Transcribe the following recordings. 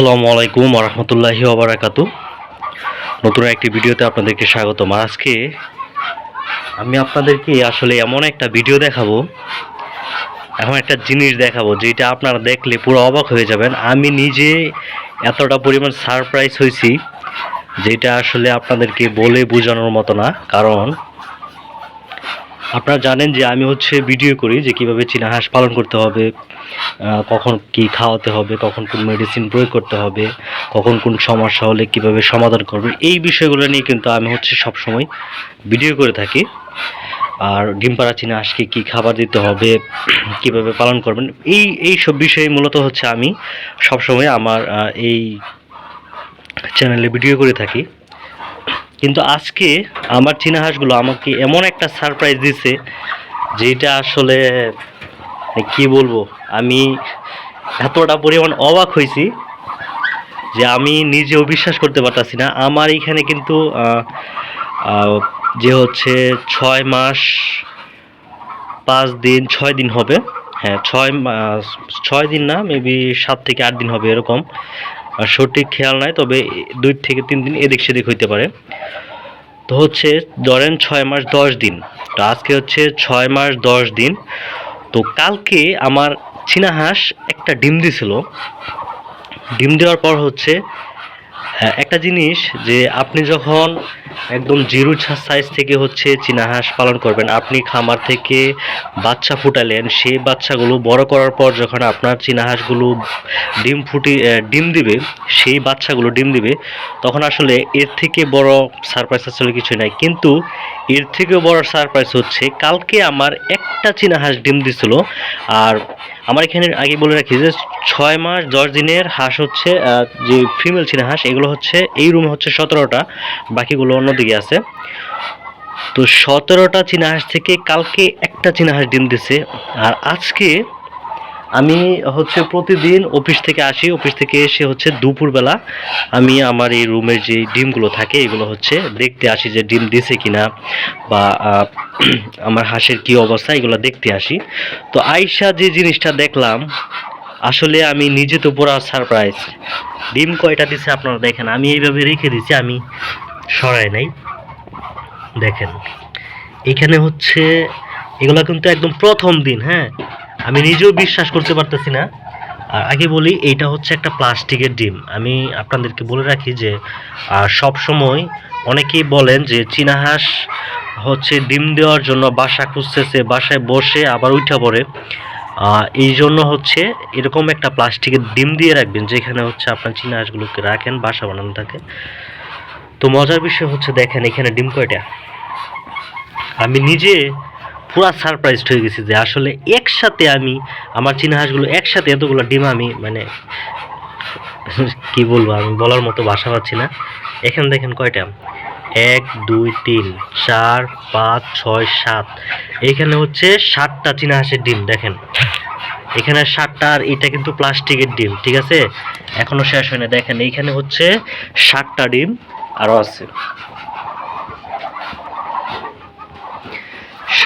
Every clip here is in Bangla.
আসসালামু আলাইকুম রহমতুল্লাহি ওবরাকাতু নতুন একটি ভিডিওতে আপনাদেরকে স্বাগতম। আজকে আমি আপনাদেরকে আসলে এমন একটা ভিডিও দেখাবো, এমন একটা জিনিস দেখাবো, যেটা আপনারা দেখলে পুরো অবাক হয়ে যাবেন। আমি নিজে এতটা পরিমাণ সারপ্রাইজ হয়েছি, যেটা আসলে আপনাদেরকে বলে বোঝানোর মতো না। কারণ আপনারা জানেন যে আমি হচ্ছে ভিডিও করি যে কীভাবে চীনা হাঁস পালন করতে হবে কখন কি খাওয়াতে হবে, কখন কোন মেডিসিন প্রয়োগ করতে হবে, কখন কোন সমস্যা হলে কীভাবে সমাধান করবে, এই বিষয়গুলো নিয়ে কিন্তু আমি হচ্ছে সব সময় ভিডিও করে থাকি। আর ডিম পাড়া চীনা হাঁসকে কী খাবার দিতে হবে, কীভাবে পালন করবেন, এই এই সব বিষয়ে মূলত হচ্ছে আমি সবসময় আমার এই চ্যানেলে ভিডিও করে থাকি। কিন্তু আজকে আমার চীনা হাঁসগুলো আমাকে এমন একটা সারপ্রাইজ দিছে যেটা আসলে কি বলব, আমি এতটা পরিমাণ অবাক হয়েছি যে আমি নিজেও বিশ্বাস করতে পারতাছি না। আমার এখানে কিন্তু যে হচ্ছে ছয় মাস, পাঁচ দিন, ছয় দিন হবে। হ্যাঁ ছয় ছয় দিন না মেবি সাত থেকে আট দিন হবে এরকম। আর সঠিক খেয়াল নাই, তবে দুই থেকে তিন দিন এদিক সেদিক হইতে পারে। তো হচ্ছে ধরেন ছয় মাস দশ দিন। তো আজকে হচ্ছে ছয় মাস দশ দিন। তো কালকে আমার চীনা হাঁস একটা ডিম দিছিল। ডিম দেওয়ার পর হচ্ছে একটা জিনিস যে আপনি যখন একদম জিরো সাইজ থেকে হচ্ছে চীনা হাঁস পালন করবেন, আপনি খামার থেকে বাচ্চা ফুটালেন, সেই বাচ্চাগুলো বড় করার পর যখন আপনার চীনা হাঁসগুলো ডিম ফুটি ডিম দিবে, সেই বাচ্চাগুলো ডিম দিবে, তখন আসলে এর থেকে বড় সারপ্রাইজ আসলে কিছু নাই। কিন্তু এর থেকে বড় সারপ্রাইজ হচ্ছে, কালকে আমার একটা চীনা হাঁস ডিম দিছিল, আর আমার এখানে আগে বলে রাখি যে ছয় মাস দশ দিনের হাঁস হচ্ছে যে ফিমেল ছিল হাঁস, এগুলো হচ্ছে, এই রুমে হচ্ছে সতেরোটা, বাকিগুলো অন্যদিকে আছে। তো সতেরোটা চীনা হাঁস থেকে কালকে একটা চীনা হাঁস ডিম দিছে। আর আজকে আমি হচ্ছে প্রতিদিন অফিস থেকে আসি, অফিস থেকে এসে হচ্ছে দুপুরবেলা আমি আমার এই রুমের যে ডিমগুলো থাকে, এগুলো হচ্ছে দেখতে আসি যে ডিম দিছে কিনা বা আমার হাঁসের কি অবস্থা, এগুলো দেখতে আসি। তো আইসা যে জিনিসটা দেখলাম, আসলে আমি নিজে তো পুরো সারপ্রাইজ ডিম কয়টা দিছে আপনারা দেখেন, আমি এইভাবে রেখে দিছি, আমি সরাই নাই। দেখেন, এখানে হচ্ছে, এগুলো কিন্তু একদম প্রথম দিন হ্যাঁ? আমি নিজেও বিশ্বাস করতে পারতেছি না। আর আগে বলি, এইটা হচ্ছে একটা প্লাস্টিকের ডিম। আমি আপনাদেরকে বলে রাখি যে সব সময় অনেকেই বলেন যে, চীনা হাঁস হচ্ছে ডিম দেওয়ার জন্য বাসা খুঁজতেছে, বাসায় বসে আবার উঠা পড়ে। এই জন্য হচ্ছে এরকম একটা প্লাস্টিকের ডিম দিয়ে রাখবেন, যেখানে হচ্ছে আপনার চীনা হাঁসগুলোকে রাখেন, বাসা বানানো থাকে। তো মজার বিষয় হচ্ছে, দেখেন এখানে ডিম কয়টা? আমি নিজে পুরা সারপ্রাইজড হয়ে গেছি যে আসলে একসাথে আমি, আমার চীনা হাঁসগুলো একসাথে এতগুলো ডিম আমি মানে কি বলব, আমি বলার মতো বাসা পাচ্ছি না। এখানে দেখেন কয়টা? এক, দুই, তিন, চার, পাঁচ, ছয়, সাত। এখানে হচ্ছে সাতটা চীনা হাঁসের ডিম, দেখেন। এখানে সাতটা আর এটা কিন্তু প্লাস্টিকের ডিম, ঠিক আছে? এখনও শেষ হয় না দেখেন। এইখানে হচ্ছে সাতটা ডিম আরও আছে।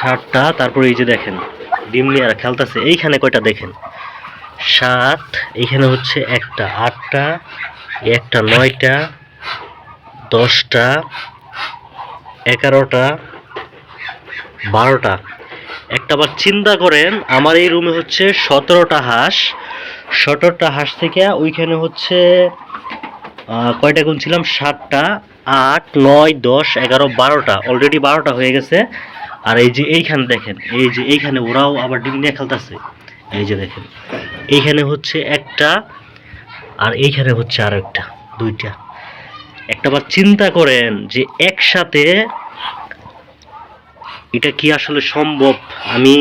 সাতটা, তারপরে এই যে দেখেন, ডিম নিয়ে আর খেলতেছে, এইখানে কয়টা দেখেন? সাত, এইখানে হচ্ছে একটা, আটটা একটা নয়টা, দশটা, এগারোটা, বারোটা। একটা বার চিন্তা করেন, আমার এই রুমে হচ্ছে সতেরোটা হাঁস। সতেরোটা হাঁস থেকে ওইখানে হচ্ছে কয়টা গুনছিলাম সাতটা, আট, নয়, দশ, এগারো, বারোটা। অলরেডি বারোটা হয়ে গেছে। আর এই যে এইখানে দেখেন, এই যে এইখানে ওরাও আবার ডিম নিয়ে খেলতেছে। এই যে দেখেন, এইখানে হচ্ছে একটা আর এইখানে হচ্ছে আরও একটা, দুইটা। একটা বার চিন্তা করেন যে একসাথে এটা কি আসলে সম্ভব? আমি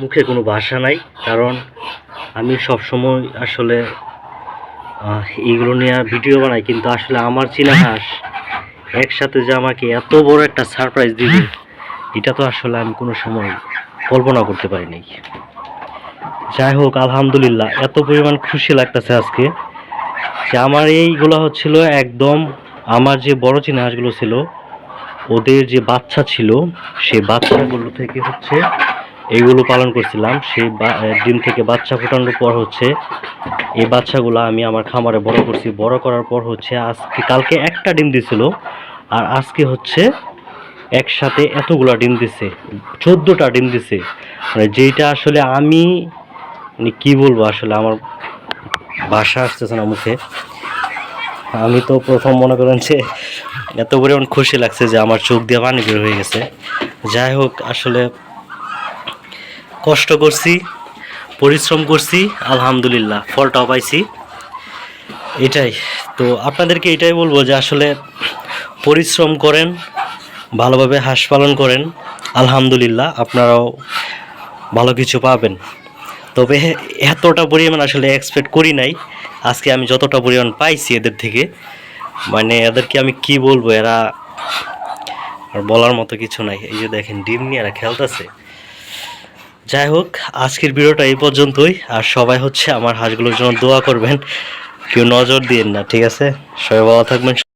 মুখে কোনো ভাষা নাই, কারণ আমি সব সময় আসলে এইগুলো নিয়ে ভিডিও বানাই, কিন্তু আসলে আমার চীনা একসাথে যে আমাকে এত বড় একটা সারপ্রাইজ দিবে। এটা তো আসলে আমি কোনো সময় কল্পনা করতে পারিনি। যাই হোক, আলহামদুলিল্লাহ, এত পরিমাণ খুশি লাগতেছে আজকে যে আমার এইগুলো হচ্ছিল একদম আমার যে বড় চীনা হাঁসগুলো ছিল, ওদের যে বাচ্চা ছিল, সেই বাচ্চাগুলো থেকে হচ্ছে এইগুলো পালন করছিলাম। সেই ডিম থেকে বাচ্চা ফোটানোর পর হচ্ছে এই বাচ্চাগুলো আমি আমার খামারে বড় করছি। বড় করার পর হচ্ছে আজকে, কালকে একটা ডিম দিছিল, আর আজকে হচ্ছে একসাথে এতগুলো ডিম দিছে, চোদ্দোটা ডিম দিছে। মানে যেটা আসলে আমি মানে কি বলব আসলে আমার ভাষা আসতেছে না মুখে। আমি তো প্রথম মনে করেন যে এত পরিমাণ খুশি লাগছে যে আমার চোখ দিয়ে পানি বের হয়ে গেছে। যাই হোক, আসলে কষ্ট করছি, পরিশ্রম করছি, আলহামদুলিল্লাহ, ফলটাও পাইছি। এটাই, তো আপনাদেরকে এটাই বলব যে আসলে পরিশ্রম করেন ভালোভাবে হাঁস পালন করেন, আলহামদুলিল্লাহ, আপনারাও ভালো কিছু পাবেন। তবে এতটা পরিমাণ আসলে এক্সপেক্ট করি নাই। আজকে আমি যতটা পরিমাণ পাইছি এদের থেকে মানে এদেরকে আমি কি বলব, এরা আর বলার মতো কিছু নাই। এই যে দেখেন, ডিম নিয়ে এরা খেলতেছে। যাই হোক, আজকের ভিডিওটা এই পর্যন্তই। আর সবাই হচ্ছে আমার হাঁসগুলোর জন্য দোয়া করবেন, কেউ নজর দিয়েন না, ঠিক আছে? সবাই ভালো থাকবেন